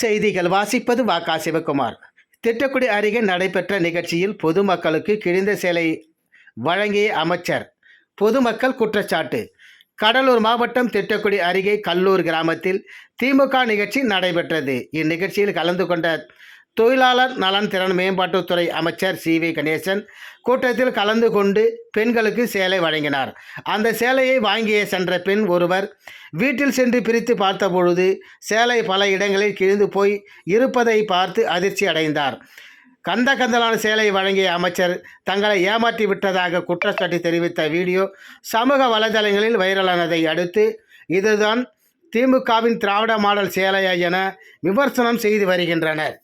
செய்திகள் வாசிப்பது வாக்கா சிவகுமார். திட்டக்குடி அருகே நடைபெற்ற நிகழ்ச்சியில் பொதுமக்களுக்கு கிழிந்த சேலை வழங்கிய அமைச்சர். பொதுமக்கள் குற்றச்சாட்டு. கடலூர் மாவட்டம் திட்டக்குடி அருகே கல்லூர் கிராமத்தில் திமுக நிகழ்ச்சி நடைபெற்றது. இந்நிகழ்ச்சியில் கலந்து கொண்ட தொழிலாளர் நலன் திறன் மேம்பாட்டுத்துறை அமைச்சர் சி வி கணேசன் கூட்டத்தில் கலந்து கொண்டு பெண்களுக்கு சேலை வழங்கினார். அந்த சேலையை வாங்கிய சென்ற பெண் ஒருவர் வீட்டில் சென்று பிரித்து பார்த்தபொழுது சேலை பல இடங்களில் கிழிந்து போய் இருப்பதை பார்த்து அதிர்ச்சி அடைந்தார். கந்த கந்தலான சேலை வழங்கிய அமைச்சர் தங்களை ஏமாற்றி விட்டதாக குற்றச்சாட்டு தெரிவித்த வீடியோ சமூக வலைதளங்களில் வைரலானதை அடுத்து இதுதான் திமுகவின் திராவிட மாடல் சேலையா என விமர்சனம் செய்து வருகின்றனர்.